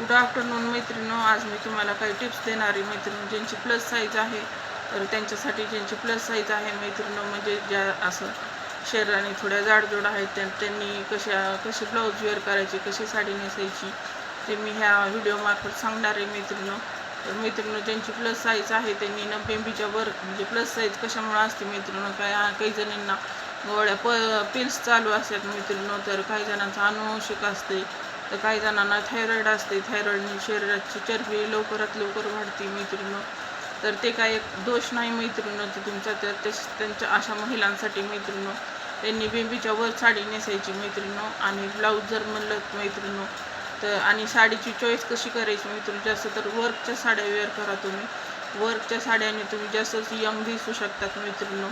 Good afternoon मैत्रिणो आज मी तुम्हाला काही टिप्स देणार आहे. मैत्रिणी ज्यांची प्लस साईज आहे तर त्यांच्यासाठी ज्यांची प्लस साईज आहे मैत्रिणो म्हणजे ज्या असं शरीराने थोड्या जाडजोड आहेत त्यां त्यांनी कशा कशी ब्लाऊज वेअर करायची कशी साडी नेसायची ते मी ह्या व्हिडिओमार्फत सांगणार आहे मैत्रिणो. तर मैत्रिणीनो ज्यांची प्लस साईज आहे त्यांनी ना बेंबीच्या वर म्हणजे प्लस साईज कशामुळे असते मैत्रिणो? काय काही जणींना गोळ्या प पिल्स चालू असतात मैत्रिणो तर काही जणांचं अनुवंशिक असते. तर काही जणांना थायरॉईड असते थायरॉईडने शरीराची चरबी लवकरात लवकर वाढते मैत्रिणं. तर ते काय एक दोष नाही मैत्रिणं तर तुमचा त्या त्या- त्यांच्या अशा महिलांसाठी मैत्रिणं. त्यांनी बेबीच्या वर साडी नेसायची मैत्रिणं आणि ब्लाऊज जर म्हणलं मैत्रिणं तर आणि साडीची चॉईस कशी करायची मैत्रिणी? जास्त तर वर्कच्या साड्या वेअर करा तुम्ही. वर्कच्या साड्याने तुम्ही जास्तच यंग दिसू शकतात मैत्रिणं.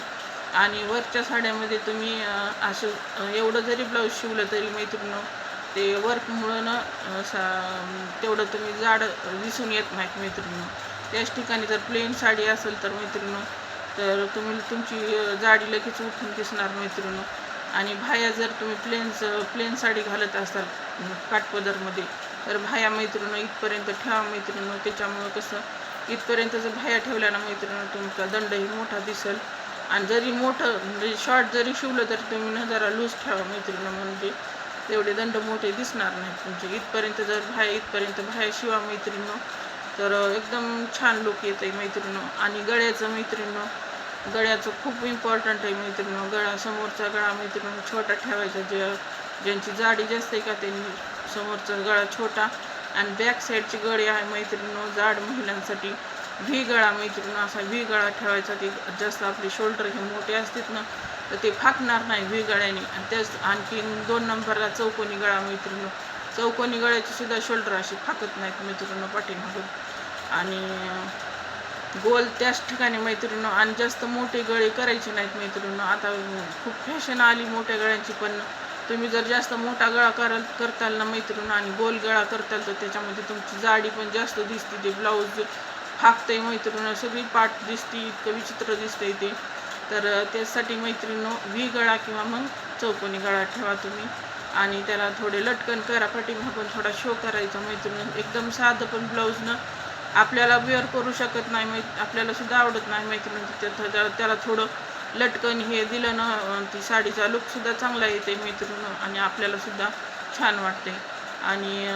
आणि वर्कच्या साड्यामध्ये तुम्ही असं एवढं जरी ब्लाऊज शिवलं तरी मैत्रिणीनो ते वर्कमुळं ना सा तेवढं तुम्ही जाड दिसून येत नाहीत मैत्रिणी त्याच ठिकाणी जर प्लेन साडी असेल तर मैत्रिणी तर तुम्ही तुमची जाडी लगेच उठून दिसणार मैत्रिणी आणि भाया जर तुम्ही प्लेन प्लेन साडी घालत असाल अं, काठपदरमध्ये तर भाया मैत्रिणीनो इथपर्यंत ठेवा मैत्रिणं त्याच्यामुळं कसं इथपर्यंत जर भाया ठेवल्यानं ना तुमचा दंडही मोठा दिसेल. आणि जरी मोठं म्हणजे शॉर्ट जरी शिवलं तरी तुम्ही न जरा लूज ठेवा मैत्रिणीनं म्हणजे. तेवढे दंड मोठे दिसणार नाहीत तुमचे. इथपर्यंत जर बाहेर इथपर्यंत बाहेर शिवा मैत्रिणीनो तर एकदम छान लुक येतं आहे मैत्रिणीनो. आणि गळ्याचं मैत्रिणीनो गळ्याचं खूप इम्पॉर्टंट आहे मैत्रिणीनो. गळा समोरचा गळा मैत्रिणीनो छोटा ठेवायचा. जे ज्यांची जाडी जास्त आहे का त्यांनी समोरचा गळा छोटा. आणि बॅक साईडची गळी आहे मैत्रिणीनो जाड महिलांसाठी. व्ही गळा मैत्रिणीनो असा व्ही गळा ठेवायचा. ती जास्त आपले शोल्डर हे मोठे असतात ना तर ते फाकणार नाही विगळ्याने आणि त्याच आणखीन दोन नंबरला चौकोनी गळा मैत्रिणी चौकोनी गळ्याची सुद्धा शोल्डर अशी फाकत नाहीत मैत्रिणीनो पाठीमागून. आणि गोल त्याच ठिकाणी मैत्रिणीनो आणि जास्त मोठे गळे करायचे नाहीत मैत्रिणीनो. आता खूप फॅशन आली मोठ्या गळ्यांची पण तुम्ही जर जास्त मोठा गळा कराल करताल ना मैत्रिणी आणि गोल गळा करताल तर त्याच्यामध्ये तुमची जाडी पण जास्त दिसते. ते ब्लाऊज फाकतंय मैत्रिणी सगळी पाठ दिसते इतकं विचित्र दिसतंय ते. तर त्यासाठी मैत्रिणीनो व्ही गळा किंवा मग चौकोनी गळा ठेवा तुम्ही. आणि त्याला थोडे लटकन करा पाठीमागून थोडा शो करायचा मैत्रिणी. एकदम साधं पण ब्लाऊजनं आपल्याला वेअर करू शकत नाही मै आपल्यालासुद्धा आवडत नाही मैत्रिणी. त्या- त्याला थोडं लटकन हे दिलं ना ती साडीचा लुकसुद्धा चांगला येते मैत्रिणी आणि आपल्यालासुद्धा छान वाटते. आणि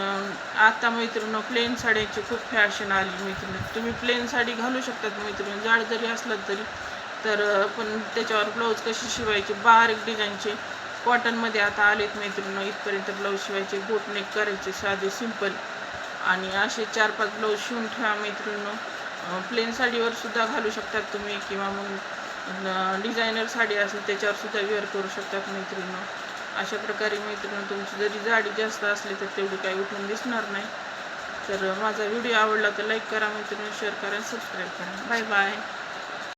आता मैत्रिणी प्लेन साड्यांची खूप फॅशन आली मैत्रिणी. तुम्ही प्लेन साडी घालू शकतात मैत्रिणी. जाड जरी असलात तरी तर पण त्याच्यावर ब्लाऊज कशी शिवायची? बारीक डिझाईनचे कॉटनमध्ये आता आलेत मैत्रिणी. इथपर्यंत ब्लाऊज शिवायचे बोटनेक करायचे साधे सिंपल आणि असे चार पाच ब्लाऊज शिवून ठेवा मैत्रिणी. प्लेन साडीवर सुद्धा घालू शकतात तुम्ही किंवा मग डिझायनर साडी असेल त्याच्यावर सुद्धा वेअर करू शकतात मैत्रिणी. अशा प्रकारे मैत्रिणी तुमची जरी जाडी जास्त असली तर तेवढी काही उठून दिसणार नाही. तर माझा व्हिडिओ आवडला तर लाईक करा मैत्रिणी शेअर करा सबस्क्राईब करा. Bye bye